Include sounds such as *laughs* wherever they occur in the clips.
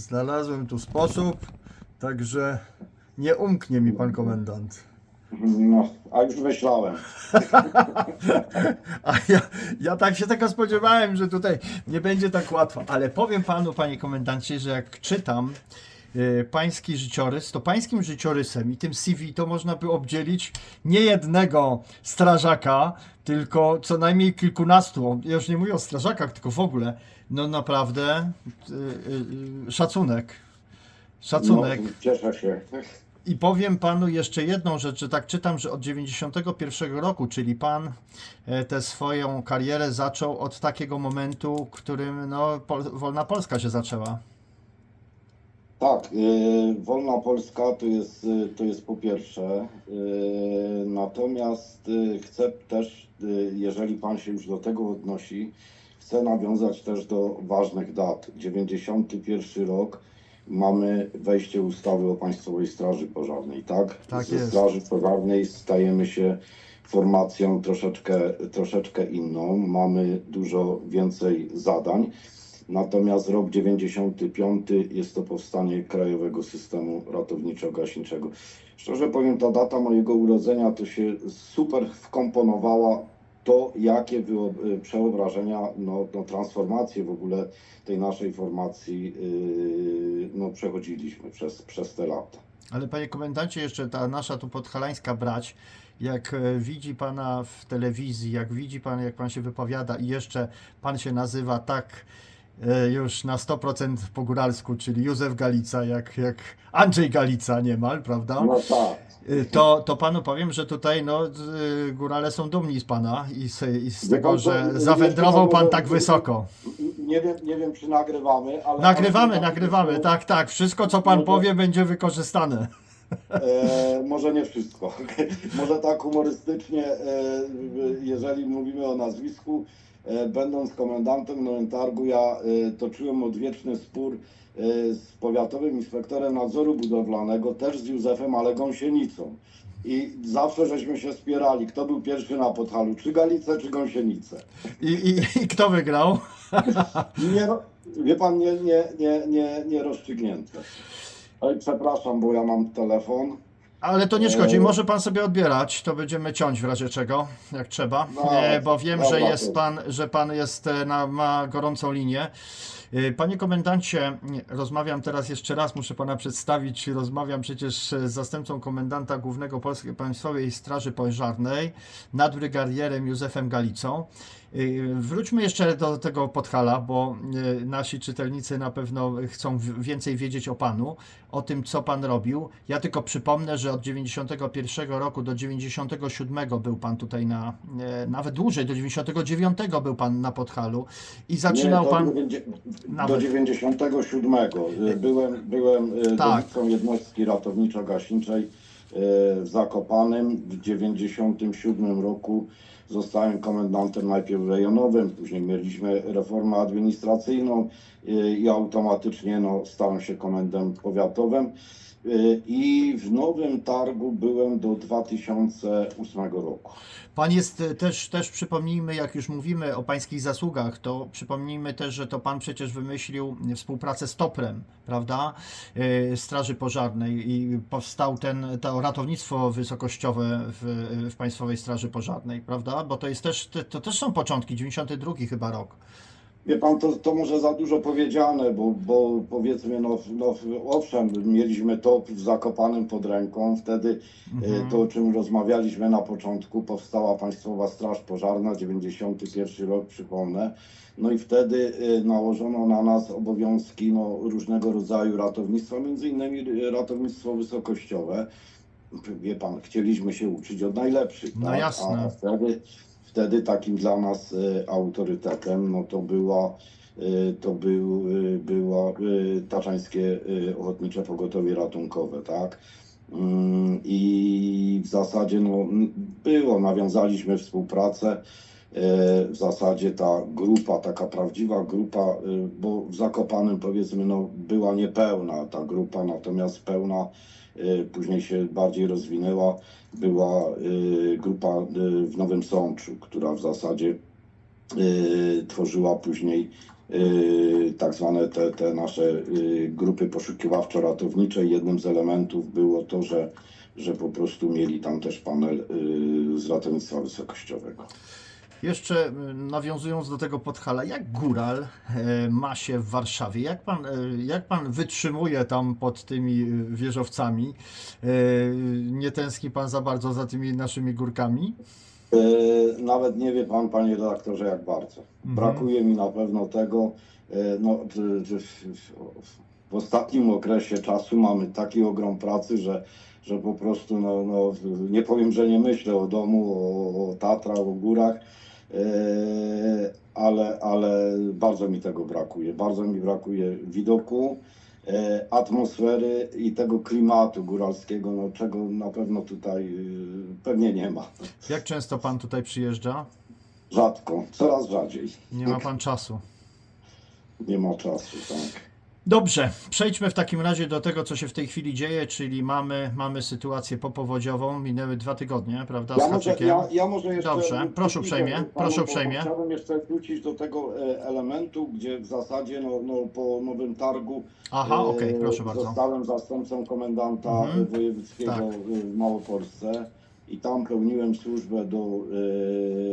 Znalazłem tu sposób, także nie umknie mi pan komendant. No, a już myślałem. *laughs* A ja, ja tak się tego spodziewałem, że tutaj nie będzie tak łatwo. Ale powiem panu, panie komendancie, że jak czytam pański życiorys, to pańskim życiorysem i tym CV to można by obdzielić nie jednego strażaka, tylko co najmniej kilkunastu. Ja już nie mówię o strażakach, tylko w ogóle. No naprawdę e, e, szacunek. Szacunek. No, cieszę się. I powiem panu jeszcze jedną rzecz, że tak czytam, że od 91 roku, czyli pan e, tę swoją karierę zaczął od takiego momentu, którym no, Pol Wolna Polska się zaczęła. Tak, y, Wolna Polska to jest, y, to jest po pierwsze. Y, natomiast chcę też, jeżeli Pan się już do tego odnosi, chcę nawiązać też do ważnych dat. 91 rok mamy wejście ustawy o Państwowej Straży Pożarnej, tak? Tak Ze jest. Straży Pożarnej stajemy się formacją troszeczkę, troszeczkę inną. Mamy dużo więcej zadań. Natomiast rok 95 jest to powstanie Krajowego Systemu Ratowniczo-Gaśniczego. Szczerze powiem, ta data mojego urodzenia to się super wkomponowała to, jakie było y, przeobrażenia, no, no, transformacje w ogóle tej naszej formacji yy, no, przechodziliśmy przez, przez te lata. Ale panie komendancie, jeszcze ta nasza tu podhalańska brać, jak e, widzi pana w telewizji, jak widzi pan, jak pan się wypowiada i jeszcze pan się nazywa tak e, już na 100% po góralsku, czyli Józef Galica, jak, jak Andrzej Galica niemal, prawda? No tak. Y, To, to panu powiem, że tutaj no, y, górale są dumni z pana i z, i z tego, że zawędrował pan tak wysoko. Nie wiem, nie wiem czy nagrywamy, ale... Nagrywamy, nagrywamy, tak, tak. Wszystko, co pan powie, będzie wykorzystane. E, może nie wszystko. *laughs* może tak humorystycznie, e, jeżeli mówimy o nazwisku, e, będąc komendantem Nowentargu, ja e, toczyłem odwieczny spór e, z powiatowym inspektorem nadzoru budowlanego, też z Józefem, ale Gąsienicą. I zawsze żeśmy się spierali, kto był pierwszy na Podhalu, czy Galice, czy Gąsienicę. I, i, i kto wygrał? *laughs* Nie, wie pan, nie, nie, nie, nie, nie rozstrzygnięte. Oj, przepraszam, bo ja mam telefon. Ale to nie szkodzi, E, może pan sobie odbierać, to będziemy ciąć w razie czego, jak trzeba. No, E, bo wiem, że dobra, jest to- pan, że pan jest e, na, ma gorącą linię. E, Panie komendancie, rozmawiam teraz jeszcze raz, muszę pana przedstawić. Rozmawiam przecież z zastępcą komendanta głównego Polskiej Państwowej Straży Pożarnej, nadbrygadierem Józefem Galicą. E, Wróćmy jeszcze do tego Podhala, bo e, nasi czytelnicy na pewno chcą więcej wiedzieć o panu, o tym, co pan robił. Ja tylko przypomnę, że od 91 roku do 97 był pan tutaj na, nawet dłużej, do 99 był pan na Podhalu i zaczynał Nie, pan. Dziewięćdzie- do Nawet. 97 y, byłem, byłem y, Tak. dowódcą jednostki ratowniczo-gaśniczej y, w Zakopanem. W 97 roku zostałem komendantem najpierw rejonowym, później mieliśmy reformę administracyjną i automatycznie no, stałem się komendem powiatowym. Y, I w Nowym Targu byłem do 2008 roku. Pan jest e, też, też przypomnijmy, jak już mówimy o pańskich zasługach, to przypomnijmy też, że to pan przecież wymyślił współpracę z Toprem, prawda? E, Straży Pożarnej i powstał ten, to ratownictwo wysokościowe w, w Państwowej Straży Pożarnej, prawda? Bo to jest też, to też są początki, 92 chyba rok. Wie pan, to, to może za dużo powiedziane, bo, bo powiedzmy, no, no owszem, mieliśmy to w Zakopanem pod ręką, wtedy Mhm. e, to, o czym rozmawialiśmy na początku, powstała Państwowa Straż Pożarna, 91 rok, przypomnę, no i wtedy e, nałożono na nas obowiązki no, różnego rodzaju ratownictwa, między innymi e, ratownictwo wysokościowe. Wie pan, chcieliśmy się uczyć od najlepszych, No tak? jasne. a wtedy wtedy takim dla nas e, autorytetem no to była e, to był, e, była e, Taczańskie Ochotnicze Pogotowie Ratunkowe, tak? Mm, I w zasadzie no, było, nawiązaliśmy współpracę. W zasadzie ta grupa, taka prawdziwa grupa, bo w Zakopanem powiedzmy no, była niepełna ta grupa, natomiast pełna później się bardziej rozwinęła, była e, grupa e, w Nowym Sączu, która w zasadzie e, tworzyła później tak zwane te, te nasze grupy poszukiwawczo-ratownicze. Jednym z elementów było to, że, że po prostu mieli tam też panel z ratownictwa wysokościowego. Jeszcze y, nawiązując do tego Podhala, jak góral e, ma się w Warszawie? Jak pan, e, jak pan wytrzymuje tam pod tymi wieżowcami? E, Nie tęskni pan za bardzo za tymi naszymi górkami? E, Nawet nie wie pan, panie redaktorze, jak bardzo. Mhm. Brakuje mi na pewno tego. e, No, w, ostatnim okresie czasu mamy taki ogrom pracy, że, że po prostu, no, no, nie powiem, że nie myślę o domu, o, o Tatrach, o górach, e, ale, ale bardzo mi tego brakuje. Bardzo mi brakuje widoku, e, atmosfery i tego klimatu góralskiego, no, czego na pewno tutaj e, pewnie nie ma. Jak często pan tutaj przyjeżdża? Rzadko, coraz rzadziej. Nie ma pan czasu. Nie ma czasu, tak. Dobrze, przejdźmy w takim razie do tego, co się w tej chwili dzieje, czyli mamy, mamy sytuację popowodziową. Minęły dwa tygodnie, prawda, z Ja może, haczykiem? ja, ja może jeszcze. Dobrze, proszę uprzejmie, panu, proszę uprzejmie. Chciałbym jeszcze wrócić do tego e, elementu, gdzie w zasadzie no, no, po nowym targu Aha, e, okej, proszę bardzo. zostałem zastępcą komendanta Mhm. wojewódzkiego Tak. w Małopolsce i tam pełniłem służbę do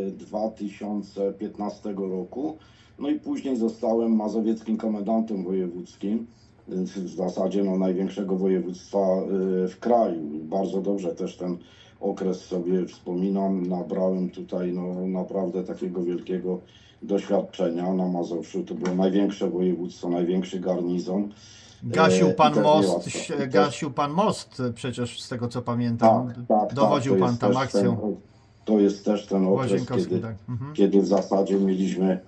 e, 2015 roku. No i później zostałem mazowieckim komendantem wojewódzkim, więc w zasadzie no, największego województwa e, w kraju. Bardzo dobrze też ten okres sobie wspominam. Nabrałem tutaj no, naprawdę takiego wielkiego doświadczenia na Mazowszu. To było największe województwo, największy garnizon. Gasił E, pan i też most, gasił pan most przecież z tego co pamiętam. Tak, tak. Dowodził tak, pan tam akcją. Ten, to jest też ten okres, kiedy, tak. Mhm. kiedy w zasadzie mieliśmy,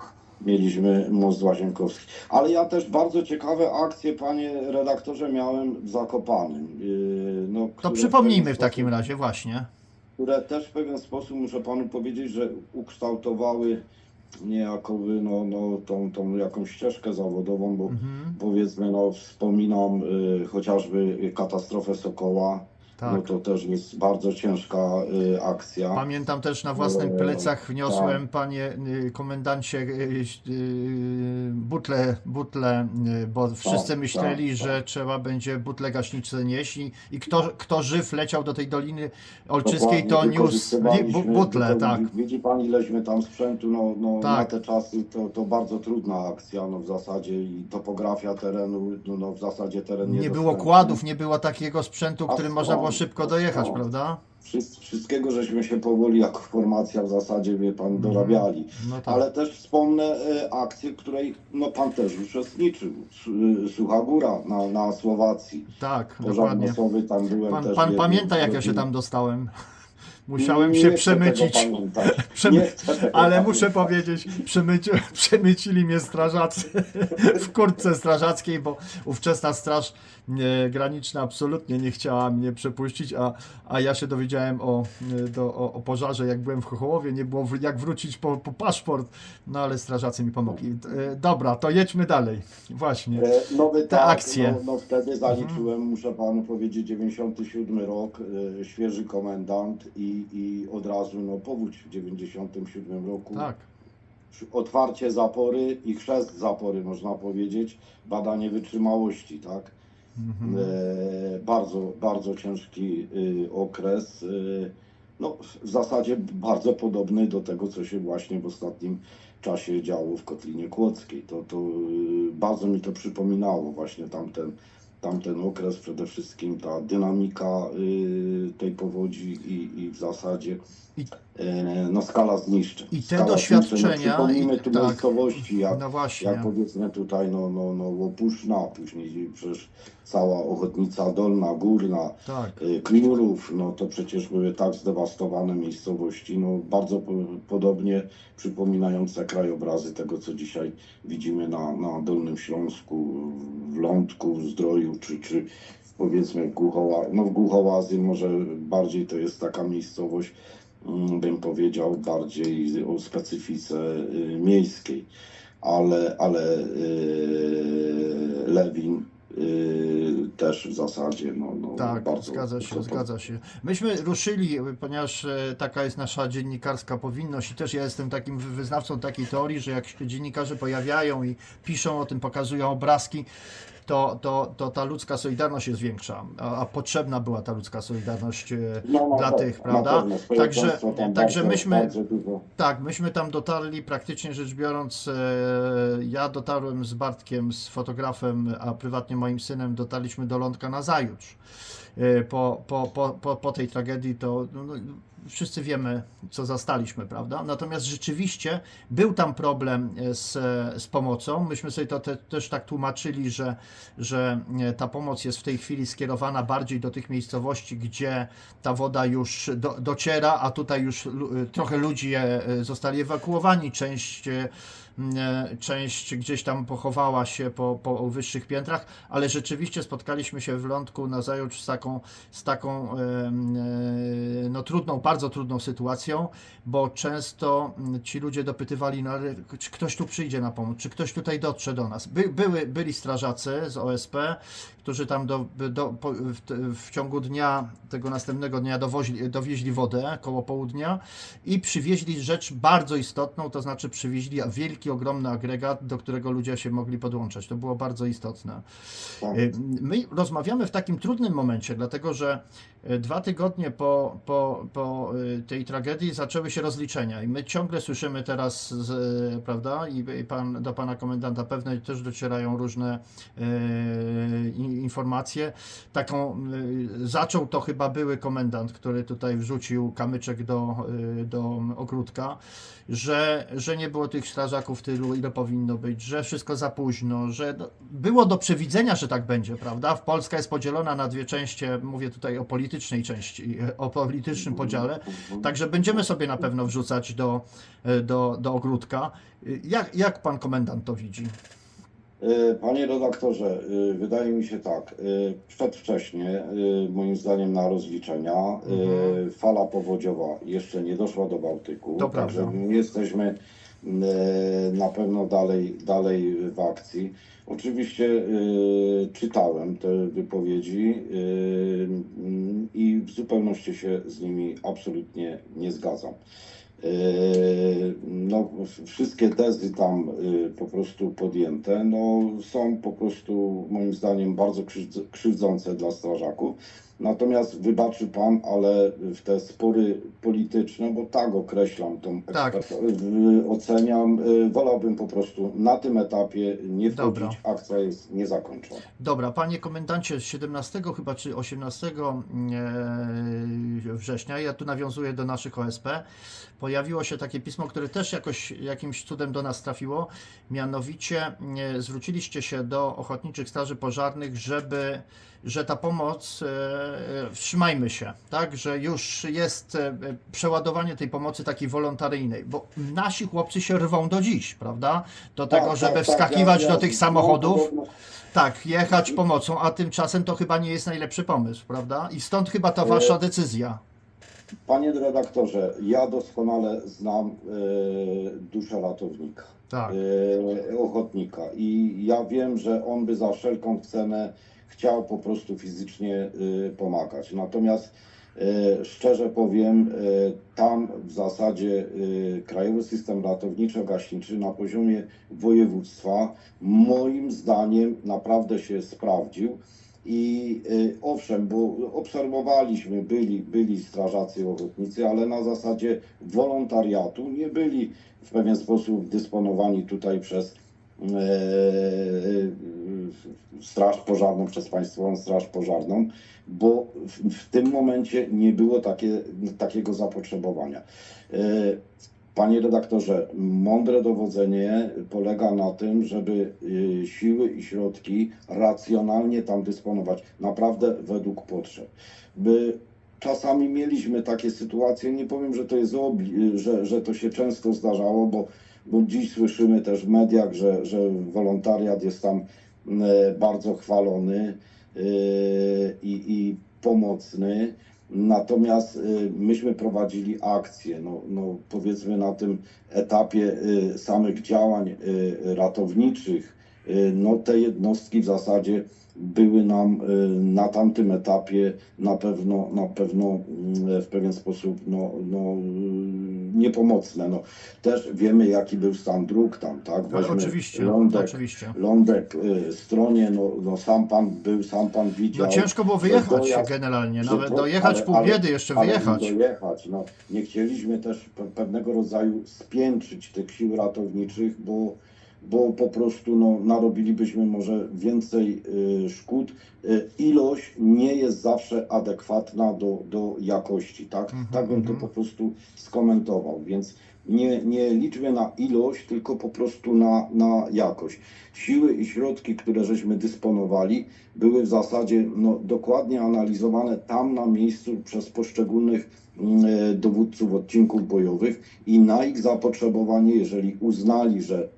mieliśmy most Łazienkowski. Ale ja też bardzo ciekawe akcje, panie redaktorze, miałem w Zakopanym. Yy, No, To przypomnijmy pewien w takim sposób- razie, właśnie. które też w pewien sposób, muszę panu powiedzieć, że ukształtowały niejakoby no, no, tą, tą jakąś ścieżkę zawodową, bo Mhm. powiedzmy, no, wspominam y, chociażby katastrofę Sokoła, no Tak. to też jest bardzo ciężka y, akcja. Pamiętam też na własnych E, plecach wniosłem, tak. panie y, komendancie, y, y, butle, butle, y, bo wszyscy tak, myśleli, tak. że trzeba będzie butle gaśnicze nieść i, i kto, kto żyw leciał do tej Doliny Olczyskiej, to Dokładnie, niósł li- bu- wykorzystywaliśmy- butle, wyko- tak. Widzi pan, ileśmy tam sprzętu, no, no Tak. na te czasy to, to bardzo trudna akcja, no w zasadzie i topografia terenu, no, no w zasadzie teren Nie było niedostępny. kładów, nie było takiego sprzętu, A którym można było skąd? szybko dojechać, skąd? prawda? Wszys- Wszystkiego żeśmy się powoli jako formacja w zasadzie, wie pan, dorabiali. No tak. Ale też wspomnę e, akcję, w której no, pan też uczestniczył. E, Sucha Góra na, na Słowacji. Tak, Pożar dokładnie. tam byłem Pan, też. pan pamięta, jak ja się tam dostałem? Musiałem się przemycić. *laughs* Przemy- Ale muszę powiedzieć, przemyci, *laughs* przemycili mnie strażacy *laughs* w kurtce strażackiej, bo ówczesna straż e, graniczna absolutnie nie chciała mnie przepuścić, a, a ja się dowiedziałem o, e, do, o, o pożarze, jak byłem w Chochołowie, nie było jak wrócić po, po paszport, no ale strażacy mi pomogli. E, Dobra, to jedźmy dalej. Właśnie. Nowy Te targ, akcje. No, no wtedy zaliczyłem, muszę panu powiedzieć, 97 rok, świeży komendant i, i od razu no, powódź w 97 roku. Tak. Otwarcie zapory i chrzest zapory, można powiedzieć, badanie wytrzymałości, tak? Mhm. E, bardzo, bardzo ciężki y, okres. y, no, w zasadzie bardzo podobny do tego, co się właśnie w ostatnim czasie działo w Kotlinie Kłodzkiej. To, to y, bardzo mi to przypominało właśnie tamten, tamten okres, przede wszystkim ta dynamika y, tej powodzi i, i w zasadzie no, skala zniszczeń. I te Skala doświadczenia, Zniszczeń. No, przypomnijmy tu tak. miejscowości, jak No właśnie. jak powiedzmy tutaj no, no, no Łopuszna, później przecież cała Ochotnica Dolna, Górna, Tak. y, Klinurów, no to przecież były tak zdewastowane miejscowości, no bardzo po, podobnie przypominające krajobrazy tego, co dzisiaj widzimy na, na Dolnym Śląsku, w Lądku, w Zdroju, czy, czy powiedzmy w Głuchoła, no w Głuchołazy może bardziej to jest taka miejscowość, bym powiedział, bardziej o specyfice y, miejskiej ale, ale y, Lewin, y, te też w zasadzie. No, no, Tak, bardzo zgadza się, to- zgadza się. Myśmy ruszyli, ponieważ e, taka jest nasza dziennikarska powinność i też ja jestem takim wy- wyznawcą takiej teorii, że jak się dziennikarze pojawiają i piszą o tym, pokazują obrazki, to, to, to ta ludzka solidarność jest większa, a, a potrzebna była ta ludzka solidarność e, No, dla pewno, tych, prawda? Także, także myśmy, tak, myśmy tam dotarli, praktycznie rzecz biorąc, e, ja dotarłem z Bartkiem, z fotografem, a prywatnie moim synem, dotarliśmy do lądka na zajutrz. E, Po, po, po, po, po tej tragedii to no, no, wszyscy wiemy, co zastaliśmy, prawda? Natomiast rzeczywiście był tam problem e, z, z pomocą. Myśmy sobie to te, też tak tłumaczyli, że, że e, ta pomoc jest w tej chwili skierowana bardziej do tych miejscowości, gdzie ta woda już do, dociera, a tutaj już lu- trochę ludzi e, e, zostali ewakuowani, część, e, e, część gdzieś tam pochowała się po, po wyższych piętrach, ale rzeczywiście spotkaliśmy się w lądku na zajutrz z taką, z taką e, no, trudną, bardzo trudną sytuacją, bo często m, ci ludzie dopytywali, no, czy ktoś tu przyjdzie na pomoc, czy ktoś tutaj dotrze do nas. By, były, byli strażacy z OSP, którzy tam do, do, po, w, w ciągu dnia, tego następnego dnia dowoźli, dowieźli wodę koło południa i przywieźli rzecz bardzo istotną, to znaczy przywieźli wielki, ogromny agregat, do którego ludzie się mogli podłączać. To było bardzo istotne. tak. Y, My rozmawiamy w takim trudnym momencie, dlatego że dwa tygodnie po, po, po y, tej tragedii zaczęły się rozliczenia i my ciągle słyszymy teraz, z, y, prawda, i pan, do pana komendanta pewnie też docierają różne i- informacje. Taką, y, zaczął to chyba były komendant, który tutaj wrzucił kamyczek do, y, do ogródka, że, że nie było tych strażaków tylu, ile powinno być, że wszystko za późno, że no, było do przewidzenia, że tak będzie, prawda? Polska jest podzielona na dwie części, mówię tutaj o politycznej części, o politycznym podziale, także będziemy sobie na pewno wrzucać do, do, do ogródka. Jak, jak pan komendant to widzi? E, Panie redaktorze, e, wydaje mi się tak, e, przedwcześnie, e, moim zdaniem na rozliczenia, e, Mhm. fala powodziowa jeszcze nie doszła do Bałtyku, To także prawda. jesteśmy e, na pewno dalej, dalej w akcji. Oczywiście e, czytałem te wypowiedzi e, mm, i w zupełności się z nimi absolutnie nie zgadzam. No, wszystkie tezy tam po prostu podjęte, no, są po prostu moim zdaniem bardzo krzywdz- krzywdzące dla strażaków. Natomiast wybaczy pan, ale w te spory polityczne, bo tak określam tą Tak. w- oceniam, yy, wolałbym po prostu na tym etapie nie wchodzić, Dobra. akcja jest niezakończona. Dobra, panie komendancie, z 17 chyba czy 18 e, września, ja tu nawiązuję do naszych OSP, pojawiło się takie pismo, które też jakoś jakimś cudem do nas trafiło. Mianowicie e, zwróciliście się do Ochotniczych Straży Pożarnych, żeby, że ta pomoc, e, e, wstrzymajmy się, tak, że już jest e, przeładowanie tej pomocy takiej wolontaryjnej, bo nasi chłopcy się rwą do dziś, prawda, do tego, Tak, żeby tak, tak, wskakiwać ja- do ja- tych no, samochodów. podobno- Tak, jechać pomocą, a tymczasem to chyba nie jest najlepszy pomysł, prawda? I stąd chyba ta wasza decyzja. Panie redaktorze, ja doskonale znam e, duszę ratownika, Tak, ochotnika i ja wiem, że on by za wszelką cenę chciał po prostu fizycznie e, pomagać. Natomiast e, szczerze powiem, e, tam w zasadzie Krajowy System Ratowniczo-Gaśniczy na poziomie województwa moim zdaniem naprawdę się sprawdził. I y, owszem, bo obserwowaliśmy, byli, byli strażacy ochotnicy, ale na zasadzie wolontariatu nie byli w pewien sposób dysponowani tutaj przez Straż Pożarną, przez Państwową Straż Pożarną, bo w, w tym momencie nie było takie, takiego zapotrzebowania. E, Panie redaktorze, mądre dowodzenie polega na tym, żeby y, siły i środki racjonalnie tam dysponować, naprawdę według potrzeb. By czasami mieliśmy takie sytuacje, nie powiem, że to jest że, że to się często zdarzało, bo, bo dziś słyszymy też w mediach, że, że wolontariat jest tam e, bardzo chwalony e, i, i pomocny. Natomiast y, myśmy prowadzili akcje, no, no powiedzmy na tym etapie samych działań ratowniczych, no te jednostki w zasadzie były nam y, na tamtym etapie na pewno, na pewno mm, w pewien sposób no, no, y, niepomocne. No, też wiemy, jaki był stan dróg tam, tak? Ale Weźmy oczywiście, Lądek, oczywiście. Lądek y, stronie, no, no sam pan był, sam pan widział. No ciężko było wyjechać dojazd- generalnie, nawet dojechać ale- pół ale- biedy, jeszcze ale wyjechać. dojechać. No, nie chcieliśmy też pe- pewnego rodzaju spiętrzyć tych sił ratowniczych, bo, bo po prostu no, narobilibyśmy może więcej y, szkód. Y, ilość nie jest zawsze adekwatna do, do jakości, tak? Mhm, tak bym to mhm. po prostu skomentował, więc nie, nie liczmy na ilość, tylko po prostu na, na jakość. Siły i środki, które żeśmy dysponowali, były w zasadzie no, dokładnie analizowane tam na miejscu przez poszczególnych mm, e, dowódców odcinków bojowych i na ich zapotrzebowanie, jeżeli uznali, że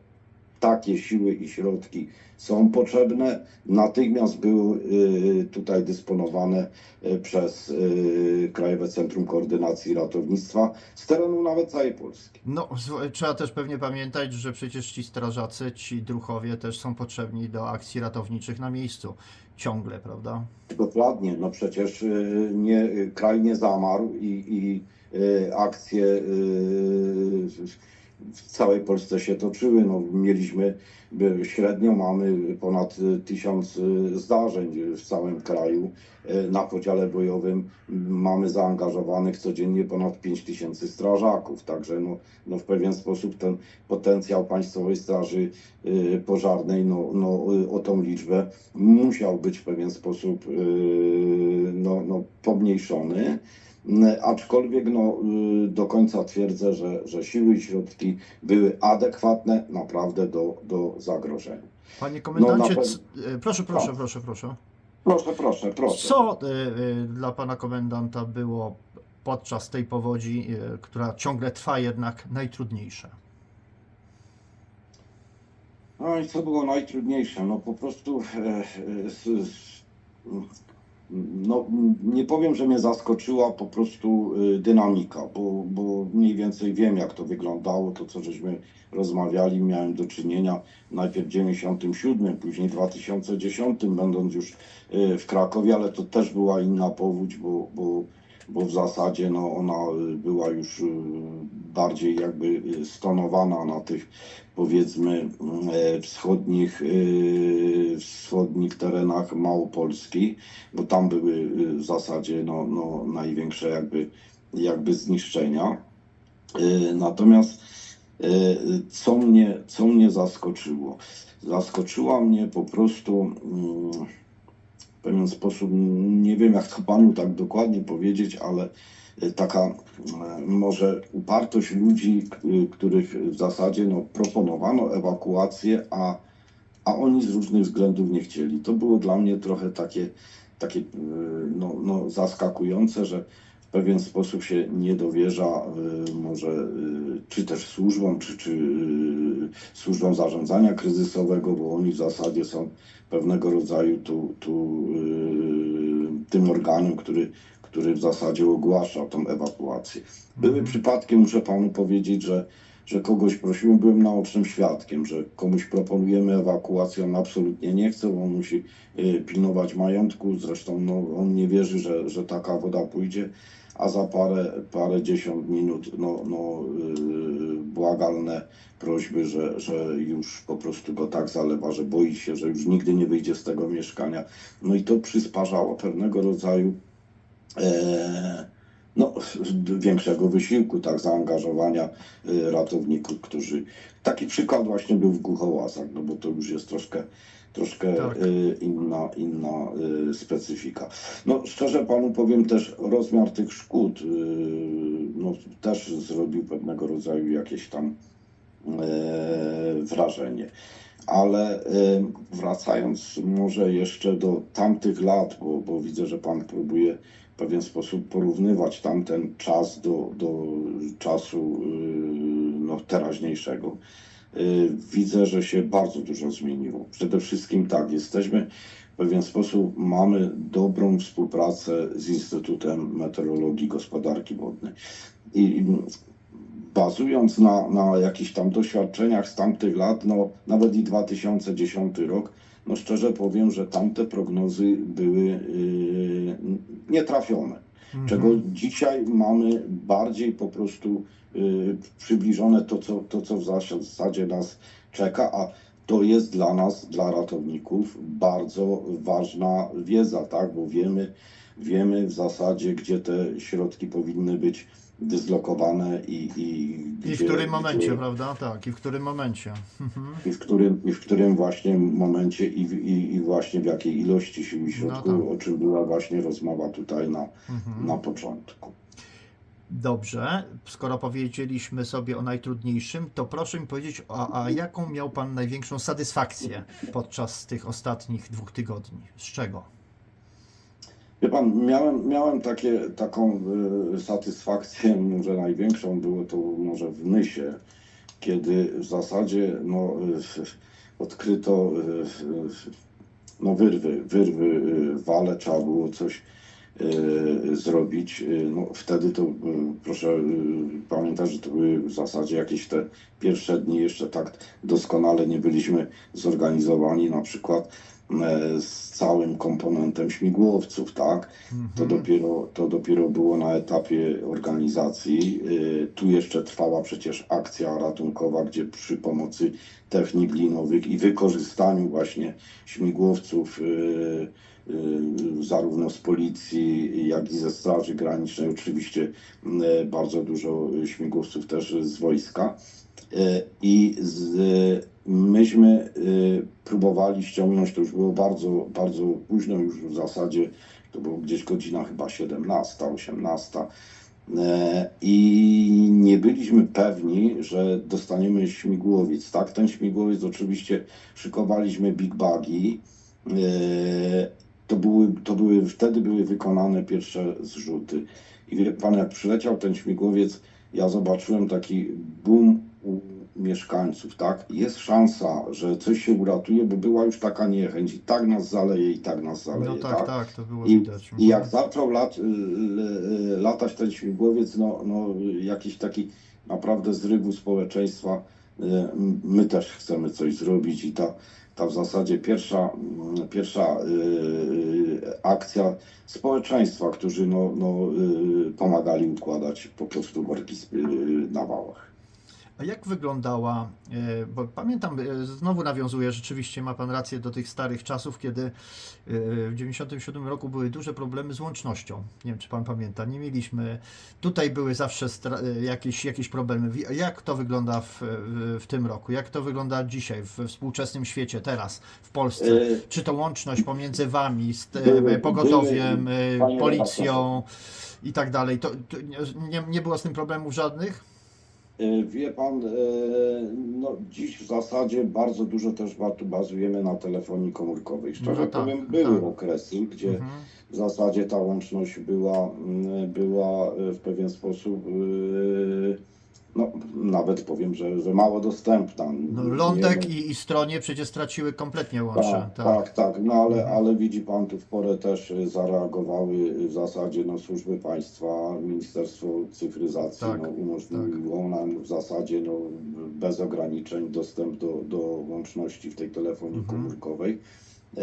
takie siły i środki są potrzebne, natychmiast były y, tutaj dysponowane y, przez y, Krajowe Centrum Koordynacji Ratownictwa z terenu nawet całej Polski. No, trzeba też pewnie pamiętać, że przecież ci strażacy, ci druchowie też są potrzebni do akcji ratowniczych na miejscu. Ciągle, prawda? Dokładnie, no przecież nie, kraj nie zamarł i, i akcje w całej Polsce się toczyły. No, mieliśmy średnio mamy ponad tysiąc zdarzeń w całym kraju. Y, Na podziale bojowym mamy zaangażowanych codziennie ponad 5 tysięcy strażaków, także no, no w pewien sposób ten potencjał Państwowej Straży y, Pożarnej no, no, y, o tą liczbę musiał być w pewien sposób no, no, pomniejszony. Mm, Aczkolwiek no, y, do końca twierdzę, że, że siły i środki były adekwatne naprawdę do, do zagrożenia. Panie komendancie, No, c- e, proszę, proszę, Tak. proszę, proszę. Proszę, proszę, proszę. Co e, e, dla pana komendanta było podczas tej powodzi, e, która ciągle trwa jednak najtrudniejsze? No i co było najtrudniejsze? No po prostu e, e, s, s, no, nie powiem, że mnie zaskoczyła po prostu e, dynamika, bo, bo mniej więcej wiem, jak to wyglądało, to co żeśmy rozmawiali, miałem do czynienia najpierw w 97, później w 2010, będąc już e, w Krakowie, ale to też była inna powódź, bo, bo, bo w zasadzie no, ona e, była już e, bardziej jakby e, stonowana na tych powiedzmy wschodnich, wschodnich terenach Małopolski, bo tam były w zasadzie no, no, największe jakby, jakby zniszczenia. Natomiast co mnie, co mnie zaskoczyło? Zaskoczyła mnie po prostu mm, w pewien sposób, nie wiem jak to panu tak dokładnie powiedzieć, ale e, taka e, może upartość ludzi, których w zasadzie no, proponowano ewakuację, a, a oni z różnych względów nie chcieli. To było dla mnie trochę takie, takie e, no, no, zaskakujące, że pewien sposób się nie dowierza e, może e, czy też służbom, czy, czy e, służbom zarządzania kryzysowego, bo oni w zasadzie są pewnego rodzaju tu, tu tym organem, który, który w zasadzie ogłasza tą ewakuację. Były Mhm. przypadki, muszę panu powiedzieć, że, że kogoś prosiłem, byłem naocznym świadkiem, że komuś proponujemy ewakuację, on absolutnie nie chce, bo on musi pilnować majątku, zresztą no, on nie wierzy, że, że taka woda pójdzie, a za parę, parę dziesiąt minut no, no, yy, błagalne prośby, że, że już po prostu go tak zalewa, że boi się, że już nigdy nie wyjdzie z tego mieszkania. No i to przysparzało pewnego rodzaju e, no, większego wysiłku, tak, zaangażowania y, ratowników, którzy... Taki przykład właśnie był w Głuchołazach, no bo to już jest troszkę, troszkę Tak. y, inna, inna y, specyfika. No, szczerze panu powiem też, rozmiar tych szkód y, no, też zrobił pewnego rodzaju jakieś tam wrażenie. Ale wracając może jeszcze do tamtych lat, bo, bo widzę, że Pan próbuje w pewien sposób porównywać tamten czas do, do czasu no, teraźniejszego. Y, Widzę, że się bardzo dużo zmieniło. Przede wszystkim tak, jesteśmy w pewien sposób, mamy dobrą współpracę z Instytutem Meteorologii i Gospodarki Wodnej. I bazując na, na jakichś tam doświadczeniach z tamtych lat, no nawet i 2010 rok, no szczerze powiem, że tamte prognozy były yy, nietrafione. Mhm. Czego dzisiaj mamy bardziej po prostu yy, przybliżone to co, to, co w zasadzie nas czeka, a to jest dla nas, dla ratowników, bardzo ważna wiedza, tak? Bo wiemy, wiemy w zasadzie, gdzie te środki powinny być dyslokowane i, i, I w którym momencie, gdzie- prawda? Tak, i w którym momencie. Mhm. i w którym, i w którym właśnie momencie i, w- i, i właśnie w jakiej ilości sił i środków, tak. o czym była właśnie rozmowa tutaj na, Mhm. na początku. Dobrze, skoro powiedzieliśmy sobie o najtrudniejszym, to proszę mi powiedzieć, a, a jaką miał Pan największą satysfakcję podczas tych ostatnich dwóch tygodni? Z czego? Wie pan, miałem, miałem takie, taką y, satysfakcję, *laughs* może największą było to może w Nysie, kiedy w zasadzie no, y, odkryto y, no, wyrwy, wyrwy y, wale, trzeba było coś y, zrobić. Y, No, wtedy to proszę pamiętać, że to były w zasadzie jakieś te pierwsze dni jeszcze tak doskonale nie byliśmy zorganizowani, na przykład z całym komponentem śmigłowców, tak? To Mhm. dopiero, to dopiero było na etapie organizacji. Y, Tu jeszcze trwała przecież akcja ratunkowa, gdzie przy pomocy technik linowych i wykorzystaniu właśnie śmigłowców y, zarówno z policji, jak i ze Straży Granicznej, oczywiście bardzo dużo śmigłowców też z wojska. Y, I z, myśmy y, próbowali ściągnąć, to już było bardzo, bardzo późno, już w zasadzie to było gdzieś godzina chyba 17, 18. E, I nie byliśmy pewni, że dostaniemy śmigłowiec. Tak, ten śmigłowiec oczywiście szykowaliśmy big bagi. E, To były, to były, wtedy były wykonane pierwsze zrzuty. I wie pan, jak przyleciał ten śmigłowiec, ja zobaczyłem taki boom u mieszkańców, tak? Jest szansa, że coś się uratuje, bo była już taka niechęć i tak nas zaleje, i tak nas zaleje, No tak, tak, to było i, widać. I jak zaczął lat, y, y, latać ten śmigłowiec, no, no jakiś taki naprawdę zrywu społeczeństwa, y, my też chcemy coś zrobić i ta, ta w zasadzie pierwsza, mm, pierwsza akcja społeczeństwa, którzy no, no, pomagali układać po prostu worki na wałach. A jak wyglądała, e, bo pamiętam, e, znowu nawiązuję, rzeczywiście ma Pan rację do tych starych czasów, kiedy e, w 97 roku były duże problemy z łącznością. Nie wiem, czy Pan pamięta, nie mieliśmy, tutaj były zawsze jakieś, jakieś problemy. Jak to wygląda w, w, tym roku? Jak to wygląda dzisiaj, we współczesnym świecie, teraz, w Polsce? Czy to łączność pomiędzy Wami, z pogotowiem, policją i tak dalej? To, to nie, nie było z tym problemów żadnych? E, Wie pan, e, no dziś w zasadzie bardzo dużo też ba- bazujemy na telefonii komórkowej. Szczerze No tak, powiem, były tak. okresy, gdzie Mhm. w zasadzie ta łączność była, mm, była e, w pewien sposób, no nawet powiem, że, że mało dostępna. No, Lądek wiem. i, i stronie przecież straciły kompletnie łącze. Tak, tak, tak, no ale, Mhm. ale widzi Pan, tu w porę też zareagowały w zasadzie no, służby państwa, Ministerstwo Cyfryzacji Tak, no, umożliwiło nam w zasadzie no, bez ograniczeń dostęp do, do łączności w tej telefonii Mhm. komórkowej. E,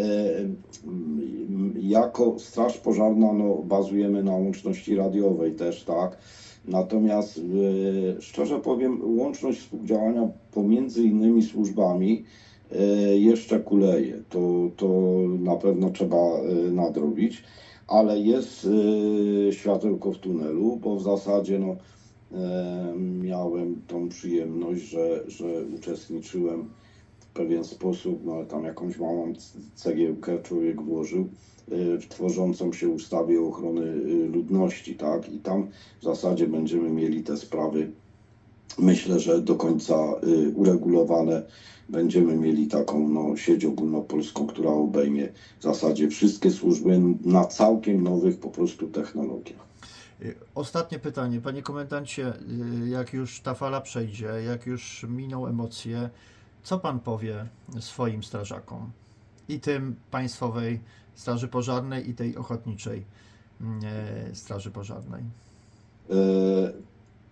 Jako Straż Pożarna no, bazujemy na łączności radiowej też, tak. Natomiast e, szczerze powiem, łączność współdziałania pomiędzy innymi służbami e, jeszcze kuleje. To, to na pewno trzeba e, nadrobić, ale jest światełko w tunelu, bo w zasadzie no, miałem tą przyjemność, że, że uczestniczyłem w pewien sposób, no tam jakąś małą cegiełkę człowiek włożył w tworzącą się ustawie ochrony e, ludności, tak? I tam w zasadzie będziemy mieli te sprawy, myślę, że do końca e, uregulowane. Będziemy mieli taką no, sieć ogólnopolską, która obejmie w zasadzie wszystkie służby na całkiem nowych po prostu technologiach. Y, Ostatnie pytanie, panie komendancie, y, jak już ta fala przejdzie, jak już miną emocje, co pan powie swoim strażakom? I tym Państwowej Straży Pożarnej, i tej Ochotniczej mm, e, Straży Pożarnej. E,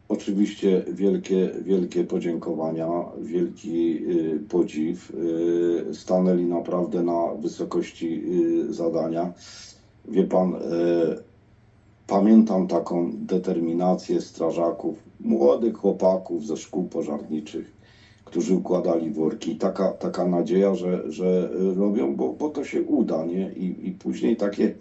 Oczywiście wielkie, wielkie podziękowania, wielki y, podziw. Y, Stanęli naprawdę na wysokości zadania. Wie pan, pamiętam taką determinację strażaków, młodych chłopaków ze szkół pożarniczych, którzy układali worki. Taka, taka nadzieja, że, że robią, bo, bo to się uda, nie? I, i później takie,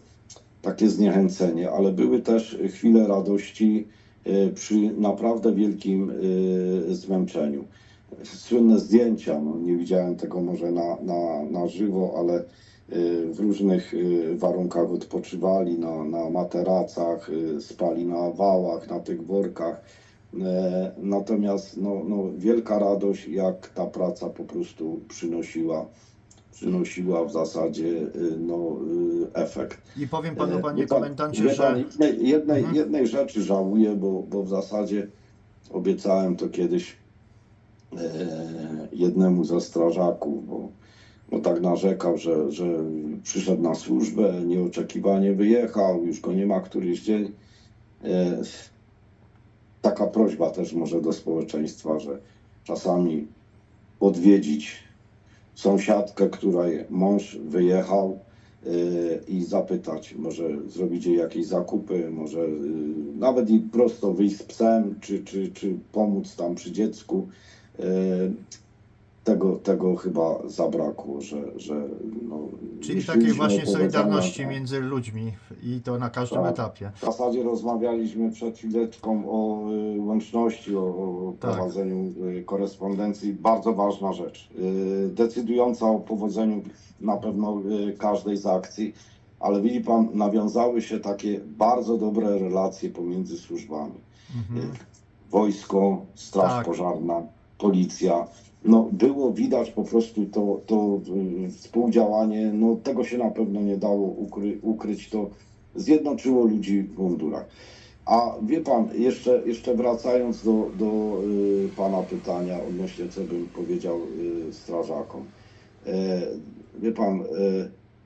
takie zniechęcenie, ale były też chwile radości y, przy naprawdę wielkim y, zmęczeniu. Słynne zdjęcia, no, nie widziałem tego może na, na, na żywo, ale y, w różnych y, warunkach odpoczywali na, na materacach, y, spali na wałach, na tych workach. E, Natomiast no, no, wielka radość, jak ta praca po prostu przynosiła, przynosiła w zasadzie y, no, y, efekt. I powiem panu, E, panie pan- komendancie, pan, że... jednej, jednej, Mhm. jednej rzeczy żałuję, bo, bo w zasadzie obiecałem to kiedyś e, jednemu ze strażaków, bo, bo tak narzekał, że, że przyszedł na służbę, nieoczekiwanie wyjechał, już go nie ma któryś dzień. Taka prośba też może do społeczeństwa, że czasami odwiedzić sąsiadkę, której mąż wyjechał yy, i zapytać, może zrobić jej jakieś zakupy, może yy, nawet i prosto wyjść z psem, czy, czy, czy pomóc tam przy dziecku. Yy, tego, tego chyba zabrakło, że, że no, Czyli takiej właśnie solidarności a- między ludźmi i to na każdym Tak. etapie. w zasadzie rozmawialiśmy przed chwileczką o y, łączności, o, o Tak. prowadzeniu y, korespondencji. Bardzo ważna rzecz. Y, decydująca o powodzeniu na pewno każdej z akcji, ale widzi Pan, nawiązały się takie bardzo dobre relacje pomiędzy służbami. Mhm. Wojsko, Straż Tak. Pożarna, Policja. No, było widać po prostu to, to y, współdziałanie. No, tego się na pewno nie dało ukry, ukryć. To zjednoczyło ludzi w mundurach. A wie pan, jeszcze, jeszcze wracając do, do y, pana pytania odnośnie co bym powiedział y, strażakom. E, wie pan, e,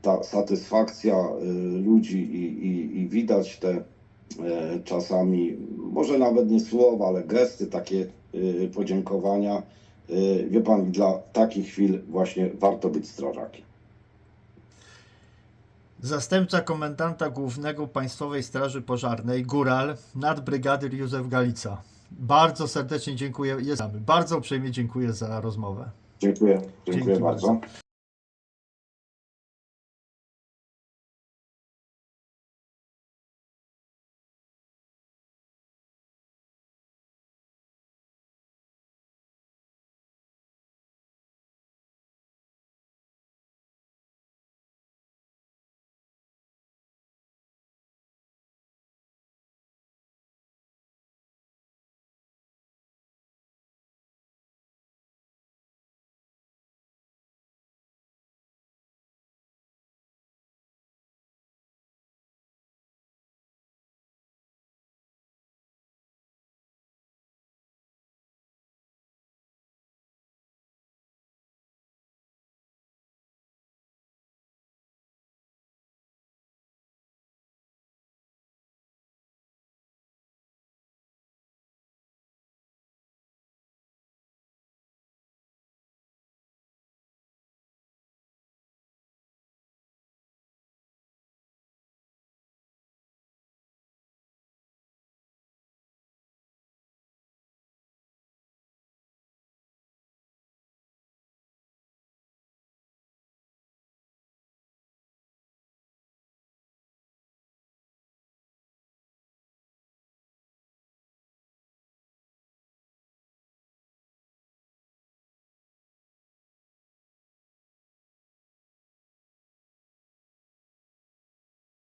ta satysfakcja e, ludzi i, i, i widać te e, czasami, może nawet nie słowa, ale gesty, takie e, podziękowania. E, Wie pan, dla takich chwil właśnie warto być strażakiem. Zastępca komendanta głównego Państwowej Straży Pożarnej, Góral, nadbrygadyr Józef Galica. Bardzo serdecznie dziękuję, jest, bardzo uprzejmie dziękuję za rozmowę. Dziękuję, dziękuję Dzięki bardzo. bardzo.